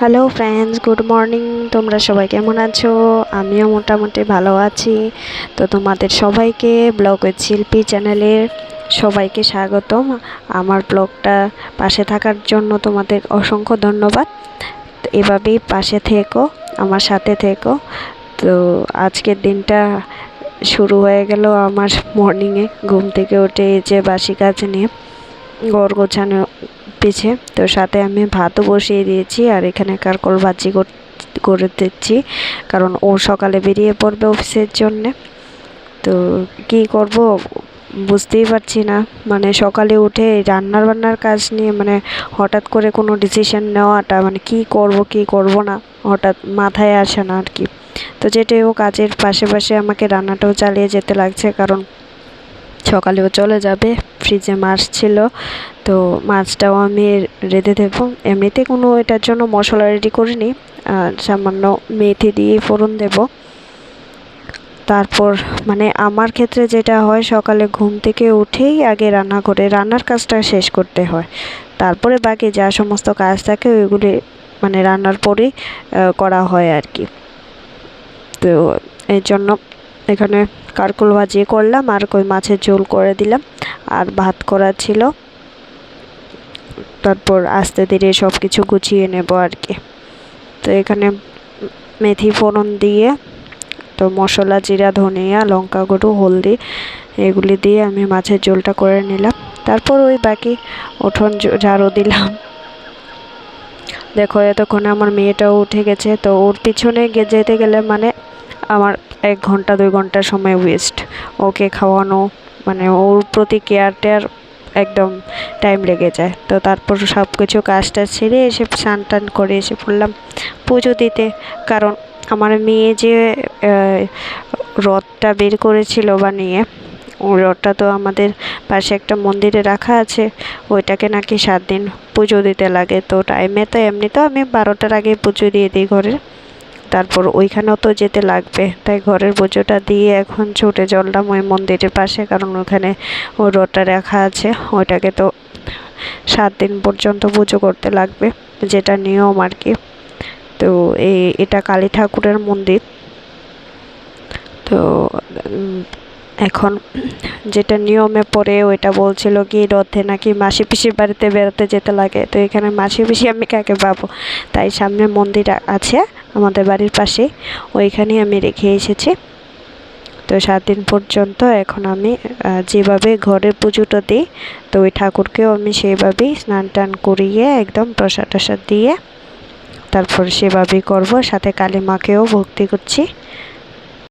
Hello friends good morning তোমরা সবাই কেমন আছো? আমিও মোটামুটি ভালো আছি। তো তোমাদের সবাইকে ব্লগ শিল্পী চ্যানেলের সবাইকে স্বাগতম। আমার ব্লগটা পাশে থাকার জন্য তোমাদের অসংখ্য ধন্যবাদ। এভাবেই পাশে থেকো, আমার সাথে থেকো। তো আজকের দিনটা শুরু হয়ে গেল আমার মর্নিংয়ে ঘুম থেকে উঠে যে বাসি কাজ নিয়ে, ঘর গোছানো পিছে তো সাথে আমি ভাতও বসিয়ে দিয়েছি আর এখানে কারকল ভাজি কর- দিচ্ছি। কারণ ও সকালে বেরিয়ে পড়বে অফিসের জন্যে। তো কি করব বুঝতেই পারছি না। মানে সকালে উঠে রান্নার বান্নার কাজ নিয়ে মানে হঠাৎ করে কোনো ডিসিশন নেওয়াটা মানে কি করব কি করব না, হঠাৎ মাথায় আসে না আর কি। তো যেটাই ও কাজের পাশে পাশে আমাকে রান্নাটাও চালিয়ে যেতে লাগছে। কারণ সকালেও চলে যাবে। ফ্রিজে মাছ ছিল, তো মাছটাও আমি রেঁধে দেবো। এমনিতে কোনো এটার জন্য মশলা রেডি করিনি সামান্য মেথি দিয়ে ফোড়ন দেব। তারপর মানে আমার ক্ষেত্রে যেটা হয়, সকালে ঘুম থেকে উঠেই আগে রান্না করে রান্নার কাজটা শেষ করতে হয়। তারপরে বাকি যা সমস্ত কাজ থাকে, ওইগুলি মানে রান্নার পরেই করা হয় আর কি। তো এই জন্য এখানে কারকুল ভাজি করলাম, আর কই মাছের ঝোল করে দিলাম। আর ভাত করা ছিল। তারপর আস্তে ধীরে সব কিছু গুছিয়ে নেব আর কি তো এখানে মেথি ফোড়ন দিয়ে, তো মশলা, জিরা, ধনিয়া, লঙ্কা গুঁড়ো, হলদি, এগুলি দিয়ে আমি মাছের ঝোলটা করে নিলাম। তারপর ওই বাকি উঠোন ঝাড়ু দিলাম। দেখো এতক্ষণে আমার মেয়েটাও উঠে গেছে, তো ওর পিছনে যেতে গেলে মানে আমার এক ঘণ্টা, দুই ঘণ্টা সময় ওয়েস্ট ওকে খাওয়ানো মানে ওর প্রতি কেয়ার টেয়ার একদম টাইম লেগে যায়। তো তারপর সব কিছু কাজটা ছেড়ে এসে স্নান টান করে এসে পড়লাম পুজো দিতে। কারণ আমার মেয়ে যে রথটা বের করেছিল বানিয়ে রথটা তো আমাদের পাশে একটা মন্দিরে রাখা আছে, ওইটাকে নাকি সাত দিন পুজো দিতে লাগে। তো টাইমে তো এমনি তো আমি বারোটার আগে পুজো দিয়ে দিই ঘরের। তারপর ওইখানেও তো যেতে লাগবে। তাই ঘরের পুজোটা দিয়ে এখন ছুটে চললাম ওই মন্দিরের পাশে, কারণ ওখানে ও রোডটা রাখা আছে। ওইটাকে তো সাত দিন পর্যন্ত পুজো করতে লাগবে, যেটা নিয়ম আর কি। তো এই এটা কালী ঠাকুরের মন্দির। তো এখন যেটা নিয়মে পড়ে ওইটা বলছিল কি, রথে নাকি মাসি পিসির বাড়িতে বেড়াতে যেতে লাগে। তো এখানে মাসি পিসি, আমি কাকে পাবো? তাই সামনে মন্দির আছে আমাদের বাড়ির পাশে ওইখানেই আমি রেখে এসেছি। তো সাত দিন পর্যন্ত এখন আমি যেভাবে ঘরে পুজোটা দিই, তো ওই ঠাকুরকেও আমি সেইভাবেই স্নান টান করিয়ে একদম প্রসাদ টসাদ দিয়ে তারপর সেভাবেই করব। সাথে কালী মাকেও ভক্তি করছি।